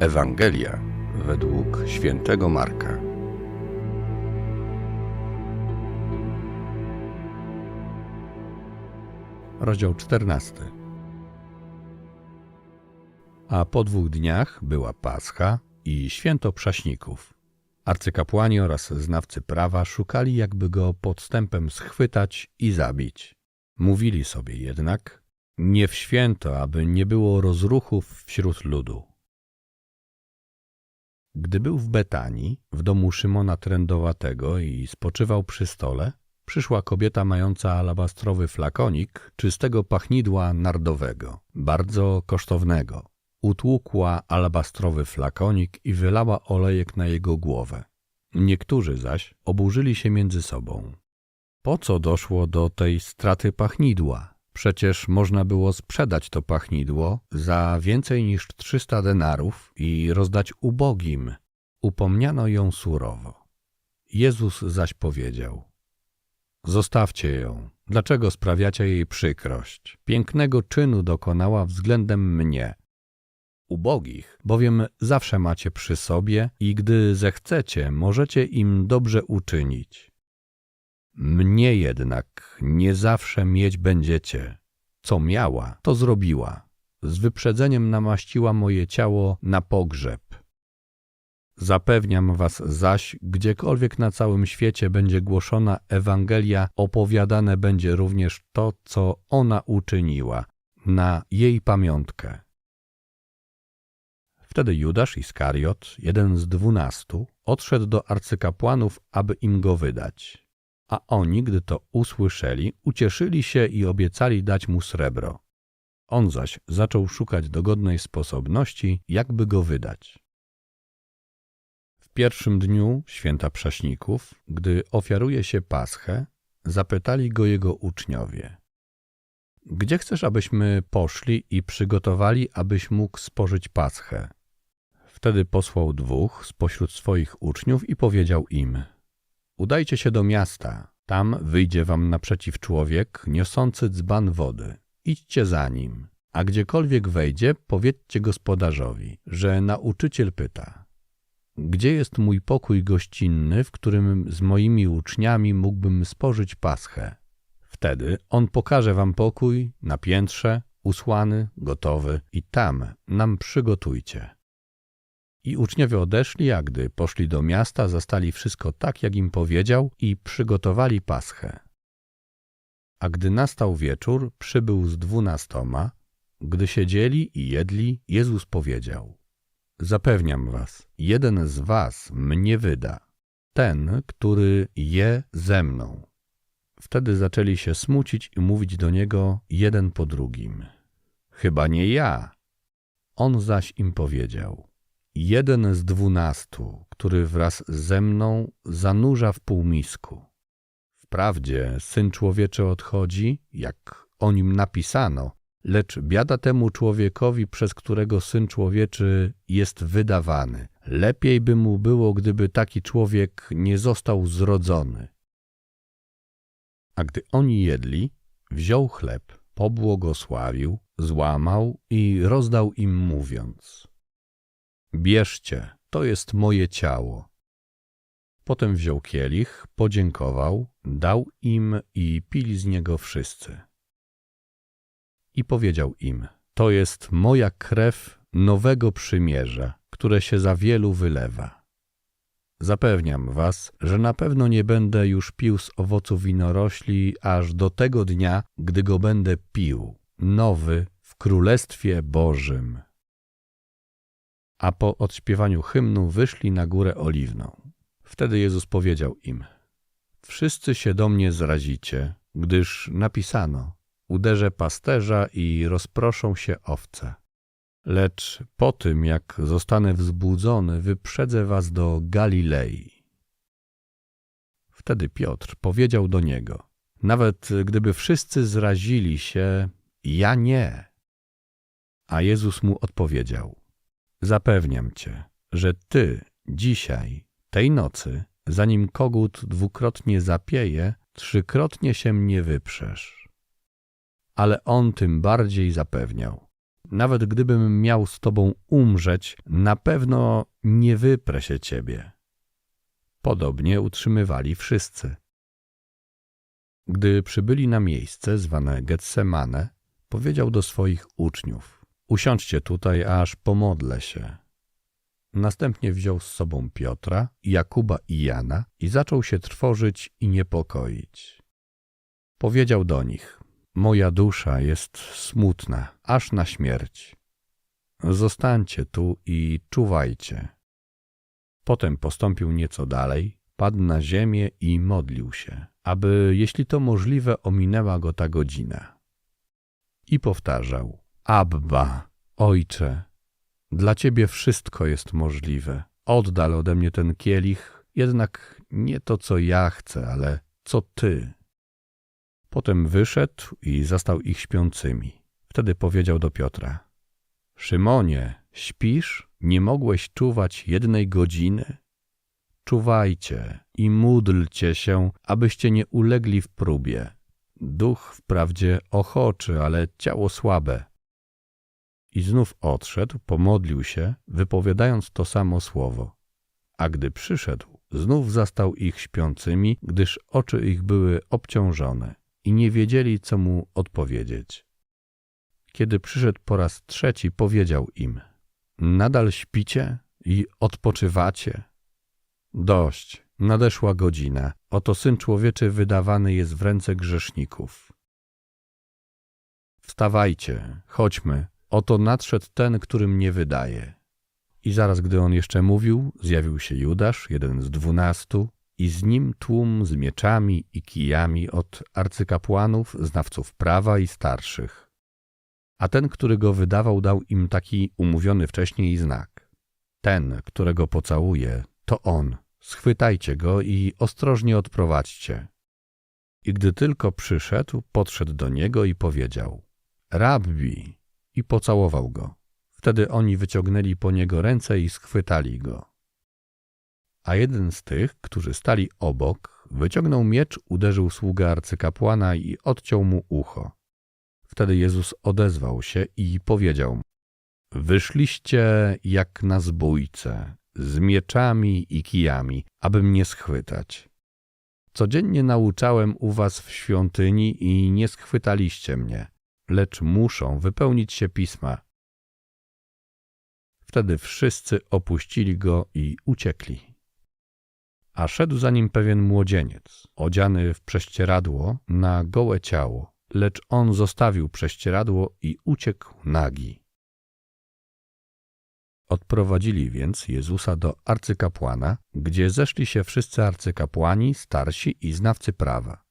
Ewangelia według świętego Marka. Rozdział 14. A po dwóch dniach była Pascha i święto prześników. Arcykapłani oraz znawcy prawa szukali, jakby go podstępem schwytać i zabić. Mówili sobie jednak, nie w święto, aby nie było rozruchów wśród ludu. Gdy był w Betanii, w domu Szymona Trędowatego i spoczywał przy stole, przyszła kobieta mająca alabastrowy flakonik czystego pachnidła nardowego, bardzo kosztownego. Utłukła alabastrowy flakonik i wylała olejek na jego głowę. Niektórzy zaś oburzyli się między sobą. Po co doszło do tej straty pachnidła? Przecież można było sprzedać to pachnidło za więcej niż 300 denarów i rozdać ubogim. Upomniano ją surowo. Jezus zaś powiedział: Zostawcie ją. Dlaczego sprawiacie jej przykrość? Pięknego czynu dokonała względem mnie. Ubogich bowiem zawsze macie przy sobie i gdy zechcecie, możecie im dobrze uczynić. Mnie jednak nie zawsze mieć będziecie. Co miała, to zrobiła. Z wyprzedzeniem namaściła moje ciało na pogrzeb. Zapewniam was zaś, gdziekolwiek na całym świecie będzie głoszona Ewangelia, opowiadane będzie również to, co ona uczyniła, na jej pamiątkę. Wtedy Judasz Iskariot, jeden z dwunastu, odszedł do arcykapłanów, aby im go wydać. A oni, gdy to usłyszeli, ucieszyli się i obiecali dać mu srebro. On zaś zaczął szukać dogodnej sposobności, jakby go wydać. W pierwszym dniu święta prześników, gdy ofiaruje się paschę, zapytali go jego uczniowie. Gdzie chcesz, abyśmy poszli i przygotowali, abyś mógł spożyć paschę? Wtedy posłał dwóch spośród swoich uczniów i powiedział im: Udajcie się do miasta, tam wyjdzie wam naprzeciw człowiek niosący dzban wody. Idźcie za nim, a gdziekolwiek wejdzie, powiedzcie gospodarzowi, że nauczyciel pyta: Gdzie jest mój pokój gościnny, w którym z moimi uczniami mógłbym spożyć paschę? Wtedy on pokaże wam pokój na piętrze, usłany, gotowy, i tam nam przygotujcie. I uczniowie odeszli, a gdy poszli do miasta, zastali wszystko tak, jak im powiedział, i przygotowali paschę. A gdy nastał wieczór, przybył z dwunastoma. Gdy siedzieli i jedli, Jezus powiedział: Zapewniam was, jeden z was mnie wyda, ten, który je ze mną. Wtedy zaczęli się smucić i mówić do niego jeden po drugim: Chyba nie ja. On zaś im powiedział: jeden z dwunastu, który wraz ze mną zanurza w półmisku. Wprawdzie Syn Człowieczy odchodzi, jak o nim napisano, lecz biada temu człowiekowi, przez którego Syn Człowieczy jest wydawany. Lepiej by mu było, gdyby taki człowiek nie został zrodzony. A gdy oni jedli, wziął chleb, pobłogosławił, złamał i rozdał im mówiąc – Bierzcie, to jest moje ciało. Potem wziął kielich, podziękował, dał im i pili z niego wszyscy. I powiedział im: To jest moja krew nowego przymierza, które się za wielu wylewa. Zapewniam was, że na pewno nie będę już pił z owocu winorośli aż do tego dnia, gdy go będę pił, nowy w Królestwie Bożym a po odśpiewaniu hymnu wyszli na górę oliwną. Wtedy Jezus powiedział im: Wszyscy się do mnie zrazicie, gdyż napisano: Uderzę pasterza i rozproszą się owce. Lecz po tym, jak zostanę wzbudzony, wyprzedzę was do Galilei. Wtedy Piotr powiedział do niego: Nawet gdyby wszyscy zrazili się, ja nie. A Jezus mu odpowiedział: Zapewniam cię, że ty dzisiaj, tej nocy, zanim kogut dwukrotnie zapieje, trzykrotnie się mnie wyprzesz. Ale on tym bardziej zapewniał. Nawet gdybym miał z tobą umrzeć, na pewno nie wyprę się ciebie. Podobnie utrzymywali wszyscy. Gdy przybyli na miejsce zwane Getsemane, powiedział do swoich uczniów: Usiądźcie tutaj, aż pomodlę się. Następnie wziął z sobą Piotra, Jakuba i Jana i zaczął się trwożyć i niepokoić. Powiedział do nich: Moja dusza jest smutna, aż na śmierć. Zostańcie tu i czuwajcie. Potem postąpił nieco dalej, padł na ziemię i modlił się, aby, jeśli to możliwe, ominęła go ta godzina. I powtarzał: Abba, ojcze, dla ciebie wszystko jest możliwe. Oddal ode mnie ten kielich, jednak nie to, co ja chcę, ale co ty. Potem wyszedł i zastał ich śpiącymi. Wtedy powiedział do Piotra: Szymonie, śpisz? Nie mogłeś czuwać jednej godziny? Czuwajcie i módlcie się, abyście nie ulegli w próbie. Duch wprawdzie ochoczy, ale ciało słabe. I znów odszedł, pomodlił się, wypowiadając to samo słowo. A gdy przyszedł, znów zastał ich śpiącymi, gdyż oczy ich były obciążone i nie wiedzieli, co mu odpowiedzieć. Kiedy przyszedł po raz trzeci, powiedział im: Nadal śpicie i odpoczywacie? Dość, nadeszła godzina. Oto syn człowieczy wydawany jest w ręce grzeszników. Wstawajcie, chodźmy, oto nadszedł ten, który mnie wydaje. I zaraz, gdy on jeszcze mówił, zjawił się Judasz, jeden z dwunastu, i z nim tłum z mieczami i kijami od arcykapłanów, znawców prawa i starszych. A ten, który go wydawał, dał im taki umówiony wcześniej znak. Ten, którego pocałuje, to on. Schwytajcie go i ostrożnie odprowadźcie. I gdy tylko przyszedł, podszedł do niego i powiedział: Rabbi! I pocałował go. Wtedy oni wyciągnęli po niego ręce i schwytali go. A jeden z tych, którzy stali obok, wyciągnął miecz, uderzył sługę arcykapłana i odciął mu ucho. Wtedy Jezus odezwał się i powiedział mu, Wyszliście jak na zbójce, z mieczami i kijami, aby mnie schwytać. Codziennie nauczałem u was w świątyni i nie schwytaliście mnie, lecz muszą wypełnić się pisma. Wtedy wszyscy opuścili go i uciekli. A szedł za nim pewien młodzieniec, odziany w prześcieradło na gołe ciało, lecz on zostawił prześcieradło i uciekł nagi. Odprowadzili więc Jezusa do arcykapłana, gdzie zeszli się wszyscy arcykapłani, starsi i znawcy prawa.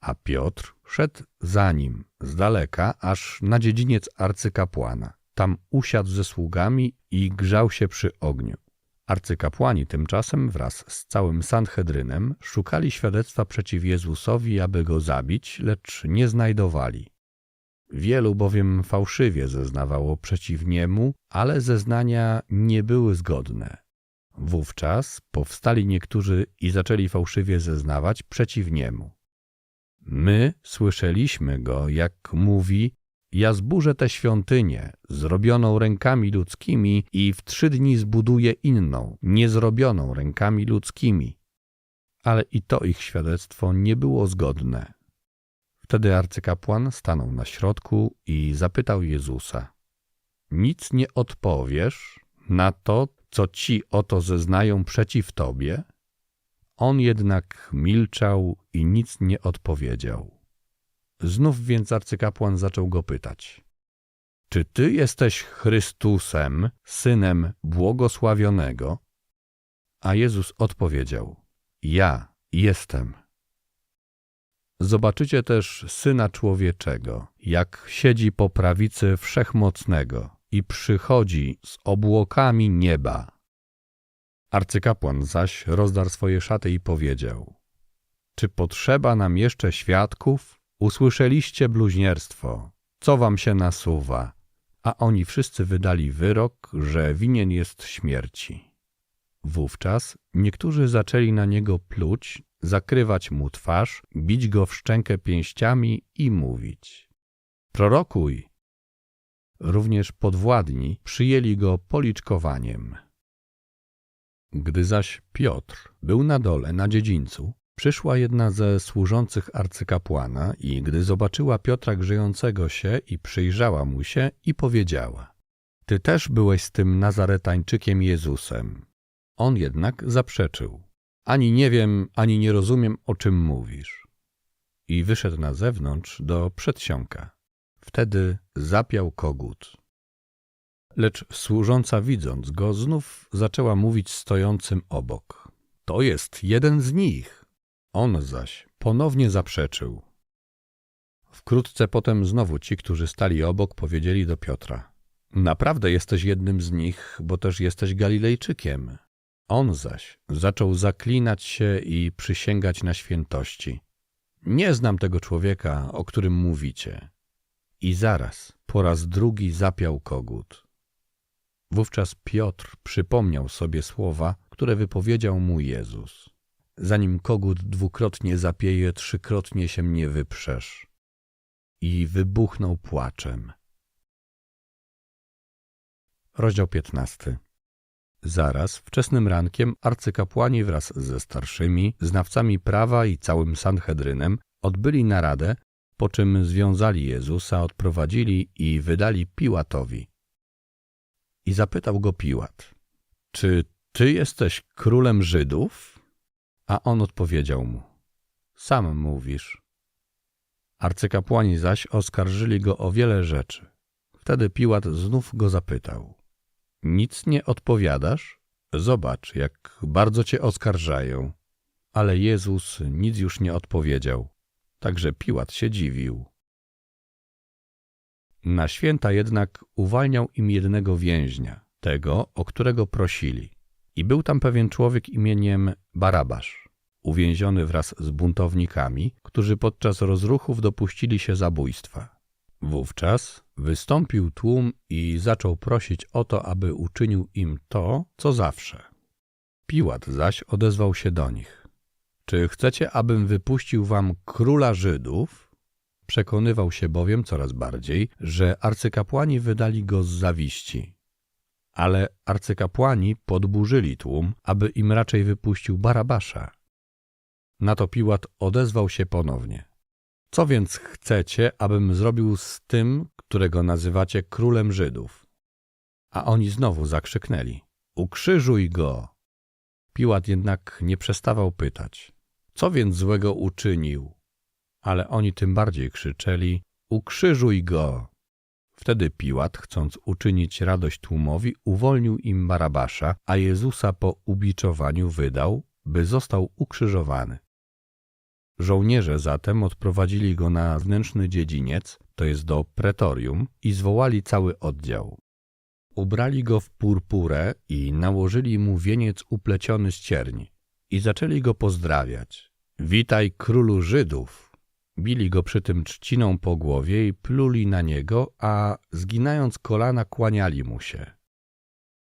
A Piotr szedł za nim z daleka, aż na dziedziniec arcykapłana. Tam usiadł ze sługami i grzał się przy ogniu. Arcykapłani tymczasem wraz z całym Sanhedrynem szukali świadectwa przeciw Jezusowi, aby go zabić, lecz nie znajdowali. Wielu bowiem fałszywie zeznawało przeciw niemu, ale zeznania nie były zgodne. Wówczas powstali niektórzy i zaczęli fałszywie zeznawać przeciw niemu. My słyszeliśmy go, jak mówi: Ja zburzę tę świątynię, zrobioną rękami ludzkimi, i w trzy dni zbuduję inną, niezrobioną rękami ludzkimi. Ale i to ich świadectwo nie było zgodne. Wtedy arcykapłan stanął na środku i zapytał Jezusa: Nic nie odpowiesz na to, co ci oto zeznają przeciw tobie? On jednak milczał i nic nie odpowiedział. Znów więc arcykapłan zaczął go pytać: Czy ty jesteś Chrystusem, synem błogosławionego? A Jezus odpowiedział: Ja jestem. Zobaczycie też Syna Człowieczego, jak siedzi po prawicy Wszechmocnego i przychodzi z obłokami nieba. Arcykapłan zaś rozdarł swoje szaty i powiedział: Czy potrzeba nam jeszcze świadków? Usłyszeliście bluźnierstwo. Co wam się nasuwa? A oni wszyscy wydali wyrok, że winien jest śmierci. Wówczas niektórzy zaczęli na niego pluć, zakrywać mu twarz, bić go w szczękę pięściami i mówić: Prorokuj! Również podwładni przyjęli go policzkowaniem. Gdy zaś Piotr był na dole, na dziedzińcu, przyszła jedna ze służących arcykapłana i gdy zobaczyła Piotra grzejącego się i przyjrzała mu się i powiedziała – Ty też byłeś z tym Nazaretańczykiem Jezusem. On jednak zaprzeczył – Ani nie wiem, ani nie rozumiem, o czym mówisz. I wyszedł na zewnątrz do przedsionka. Wtedy zapiał kogut. Lecz służąca widząc go, znów zaczęła mówić stojącym obok. To jest jeden z nich. On zaś ponownie zaprzeczył. Wkrótce potem znowu ci, którzy stali obok, powiedzieli do Piotra. Naprawdę jesteś jednym z nich, bo też jesteś Galilejczykiem. On zaś zaczął zaklinać się i przysięgać na świętości. Nie znam tego człowieka, o którym mówicie. I zaraz po raz drugi zapiał kogut. Wówczas Piotr przypomniał sobie słowa, które wypowiedział mu Jezus. Zanim kogut dwukrotnie zapieje, trzykrotnie się mnie wyprzesz. I wybuchnął płaczem. Rozdział 15 Zaraz, wczesnym rankiem, arcykapłani wraz ze starszymi, znawcami prawa i całym Sanhedrynem odbyli naradę, po czym związali Jezusa, odprowadzili i wydali Piłatowi. I zapytał go Piłat, czy ty jesteś królem Żydów? A on odpowiedział mu, sam mówisz. Arcykapłani zaś oskarżyli go o wiele rzeczy. Wtedy Piłat znów go zapytał, nic nie odpowiadasz? Zobacz, jak bardzo cię oskarżają. Ale Jezus nic już nie odpowiedział. Także Piłat się dziwił. Na święta jednak uwalniał im jednego więźnia, tego, o którego prosili. I był tam pewien człowiek imieniem Barabasz, uwięziony wraz z buntownikami, którzy podczas rozruchów dopuścili się zabójstwa. Wówczas wystąpił tłum i zaczął prosić o to, aby uczynił im to, co zawsze. Piłat zaś odezwał się do nich. Czy chcecie, abym wypuścił wam króla Żydów? Przekonywał się bowiem coraz bardziej, że arcykapłani wydali go z zawiści. Ale arcykapłani podburzyli tłum, aby im raczej wypuścił Barabasza. Na to Piłat odezwał się ponownie. Co więc chcecie, abym zrobił z tym, którego nazywacie królem Żydów? A oni znowu zakrzyknęli. Ukrzyżuj go! Piłat jednak nie przestawał pytać. Co więc złego uczynił? Ale oni tym bardziej krzyczeli. Ukrzyżuj go! Wtedy Piłat, chcąc uczynić radość tłumowi, uwolnił im Barabasza, a Jezusa po ubiczowaniu wydał, by został ukrzyżowany. Żołnierze zatem odprowadzili go na wnętrzny dziedziniec, to jest do pretorium, i zwołali cały oddział. Ubrali go w purpurę i nałożyli mu wieniec upleciony z cierni i zaczęli go pozdrawiać. Witaj królu Żydów! Bili go przy tym trzciną po głowie i pluli na niego, a zginając kolana kłaniali mu się.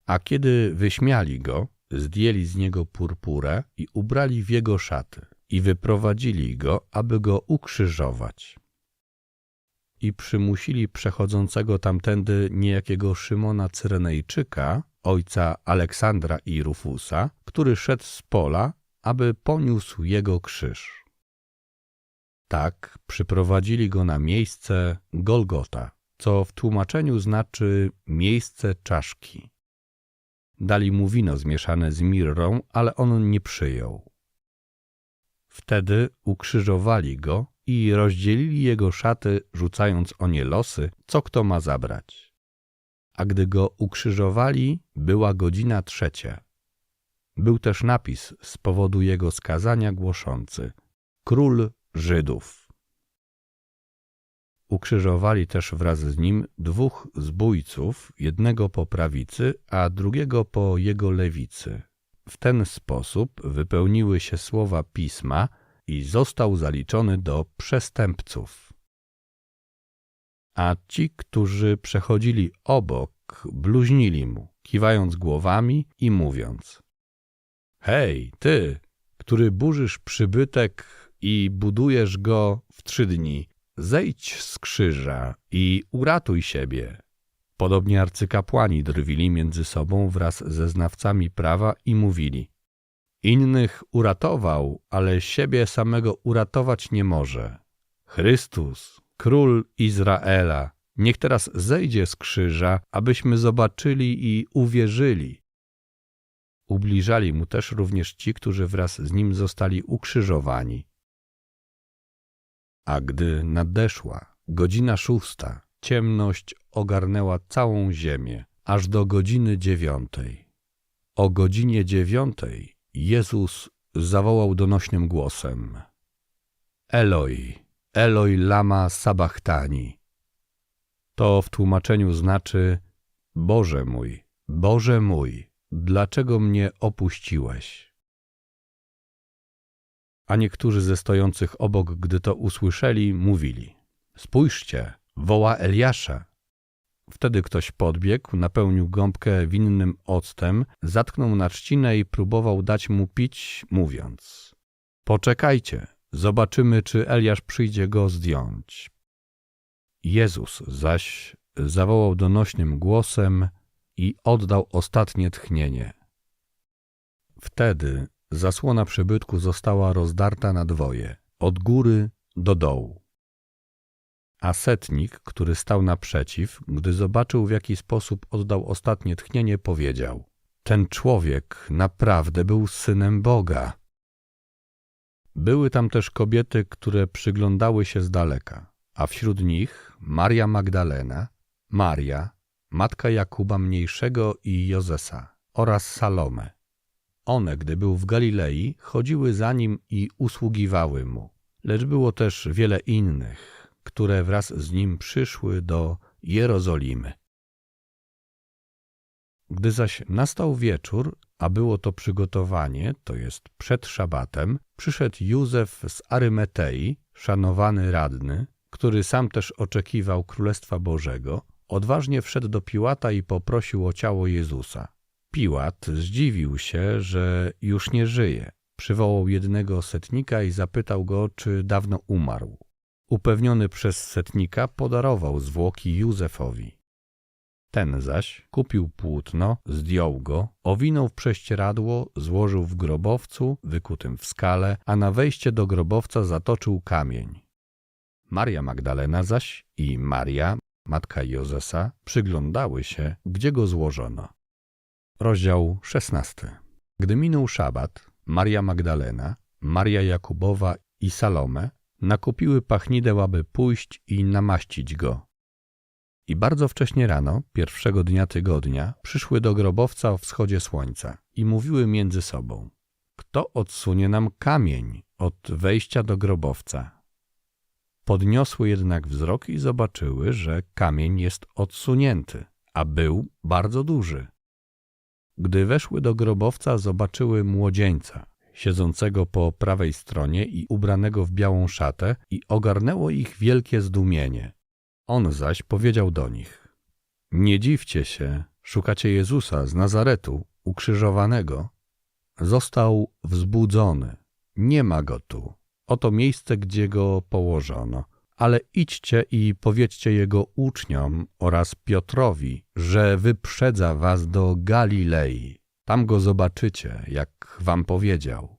A kiedy wyśmiali go, zdjęli z niego purpurę i ubrali w jego szaty i wyprowadzili go, aby go ukrzyżować. I przymusili przechodzącego tamtędy niejakiego Szymona Cyrenejczyka, ojca Aleksandra i Rufusa, który szedł z pola, aby poniósł jego krzyż. Tak przyprowadzili go na miejsce Golgota, co w tłumaczeniu znaczy miejsce czaszki. Dali mu wino zmieszane z mirrą, ale on nie przyjął. Wtedy ukrzyżowali go i rozdzielili jego szaty, rzucając o nie losy, co kto ma zabrać. A gdy go ukrzyżowali, była godzina trzecia. Był też napis z powodu jego skazania głoszący Król Żydów. Ukrzyżowali też wraz z nim dwóch zbójców, jednego po prawicy, a drugiego po jego lewicy. W ten sposób wypełniły się słowa pisma i został zaliczony do przestępców. A ci, którzy przechodzili obok, bluźnili mu, kiwając głowami i mówiąc: Hej, ty, który burzysz przybytek i budujesz go w trzy dni, zejdź z krzyża i uratuj siebie. Podobnie arcykapłani drwili między sobą wraz ze znawcami prawa i mówili: Innych uratował, ale siebie samego uratować nie może. Chrystus, król Izraela, niech teraz zejdzie z krzyża, abyśmy zobaczyli i uwierzyli. Ubliżali mu też również ci, którzy wraz z nim zostali ukrzyżowani. A gdy nadeszła godzina szósta, ciemność ogarnęła całą ziemię, aż do godziny dziewiątej. O godzinie dziewiątej Jezus zawołał donośnym głosem: Eloi, Eloi lama sabachthani. To w tłumaczeniu znaczy: Boże mój, Boże mój, dlaczego mnie opuściłeś? A niektórzy ze stojących obok, gdy to usłyszeli, mówili: Spójrzcie, woła Eliasza. Wtedy ktoś podbiegł, napełnił gąbkę winnym octem, zatknął na trzcinę i próbował dać mu pić, mówiąc: Poczekajcie, zobaczymy, czy Eliasz przyjdzie go zdjąć. Jezus zaś zawołał donośnym głosem i oddał ostatnie tchnienie. Wtedy zasłona przybytku została rozdarta na dwoje, od góry do dołu. A setnik, który stał naprzeciw, gdy zobaczył, w jaki sposób oddał ostatnie tchnienie, powiedział: Ten człowiek naprawdę był synem Boga. Były tam też kobiety, które przyglądały się z daleka, a wśród nich Maria Magdalena, Maria, matka Jakuba Mniejszego i Jozesa oraz Salome. One, gdy był w Galilei, chodziły za nim i usługiwały mu, lecz było też wiele innych, które wraz z nim przyszły do Jerozolimy. Gdy zaś nastał wieczór, a było to przygotowanie, to jest przed szabatem, przyszedł Józef z Arymetei, szanowany radny, który sam też oczekiwał Królestwa Bożego, odważnie wszedł do Piłata i poprosił o ciało Jezusa. Piłat zdziwił się, że już nie żyje. Przywołał jednego setnika i zapytał go, czy dawno umarł upewniony przez setnika, podarował zwłoki Józefowi. Ten zaś kupił płótno, zdjął go, owinął w prześcieradło, złożył w grobowcu, wykutym w skale, a na wejście do grobowca zatoczył kamień. Maria Magdalena zaś i Maria, matka Jozesa, przyglądały się, gdzie go złożono. Rozdział szesnasty. Gdy minął szabat, Maria Magdalena, Maria Jakubowa i Salome nakupiły pachnideł, aby pójść i namaścić go. I bardzo wcześnie rano, pierwszego dnia tygodnia, przyszły do grobowca o wschodzie słońca i mówiły między sobą: Kto odsunie nam kamień od wejścia do grobowca? Podniosły jednak wzrok i zobaczyły, że kamień jest odsunięty, a był bardzo duży. Gdy weszły do grobowca, zobaczyły młodzieńca, siedzącego po prawej stronie i ubranego w białą szatę, i ogarnęło ich wielkie zdumienie. On zaś powiedział do nich: Nie dziwcie się, szukacie Jezusa z Nazaretu, ukrzyżowanego. Został wzbudzony, nie ma go tu. Oto miejsce, gdzie go położono. Ale idźcie i powiedzcie jego uczniom oraz Piotrowi, że wyprzedza was do Galilei. Tam go zobaczycie, jak wam powiedział.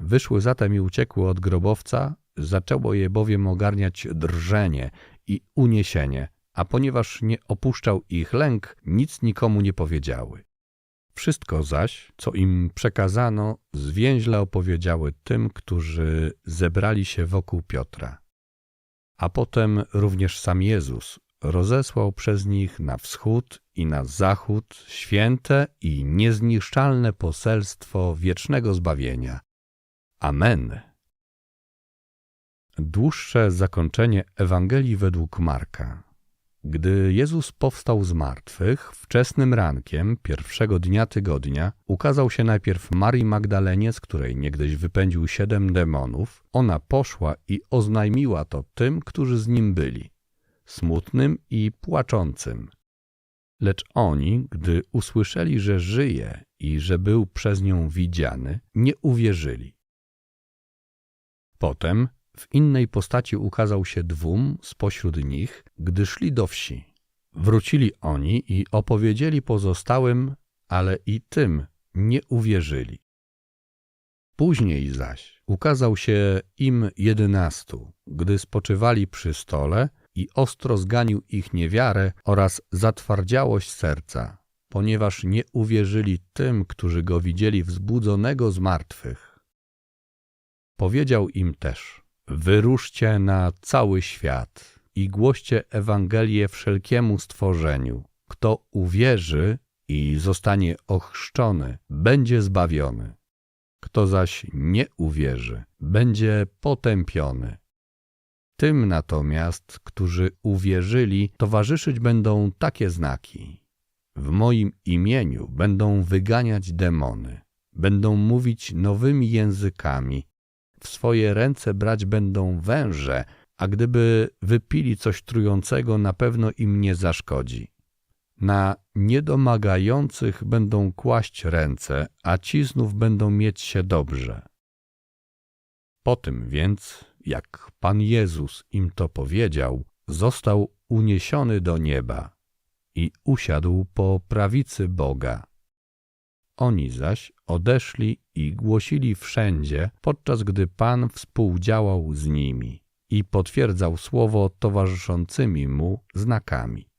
Wyszły zatem i uciekły od grobowca, zaczęło je bowiem ogarniać drżenie i uniesienie, a ponieważ nie opuszczał ich lęk, nic nikomu nie powiedziały. Wszystko zaś, co im przekazano, zwięźle opowiedziały tym, którzy zebrali się wokół Piotra. A potem również sam Jezus rozesłał przez nich na wschód i na zachód święte i niezniszczalne poselstwo wiecznego zbawienia. Amen. Dłuższe zakończenie Ewangelii według Marka. Gdy Jezus powstał z martwych, wczesnym rankiem pierwszego dnia tygodnia ukazał się najpierw Marii Magdalenie, z której niegdyś wypędził siedem demonów. Ona poszła i oznajmiła to tym, którzy z nim byli, smutnym i płaczącym. Lecz oni, gdy usłyszeli, że żyje i że był przez nią widziany, nie uwierzyli. Potem w innej postaci ukazał się dwóm spośród nich, gdy szli do wsi. Wrócili oni i opowiedzieli pozostałym, ale i tym nie uwierzyli. Później zaś ukazał się im jedenastu, gdy spoczywali przy stole i ostro zganił ich niewiarę oraz zatwardziałość serca, ponieważ nie uwierzyli tym, którzy go widzieli wzbudzonego z martwych. Powiedział im też, wyruszcie na cały świat i głoście Ewangelię wszelkiemu stworzeniu. Kto uwierzy i zostanie ochrzczony, będzie zbawiony. Kto zaś nie uwierzy, będzie potępiony. Tym natomiast, którzy uwierzyli, towarzyszyć będą takie znaki. W moim imieniu będą wyganiać demony, będą mówić nowymi językami, w swoje ręce brać będą węże, a gdyby wypili coś trującego, na pewno im nie zaszkodzi. Na niedomagających będą kłaść ręce, a ci znów będą mieć się dobrze. Po tym więc, jak Pan Jezus im to powiedział, został uniesiony do nieba i usiadł po prawicy Boga. Oni zaś odeszli i głosili wszędzie, podczas gdy Pan współdziałał z nimi i potwierdzał słowo towarzyszącymi mu znakami.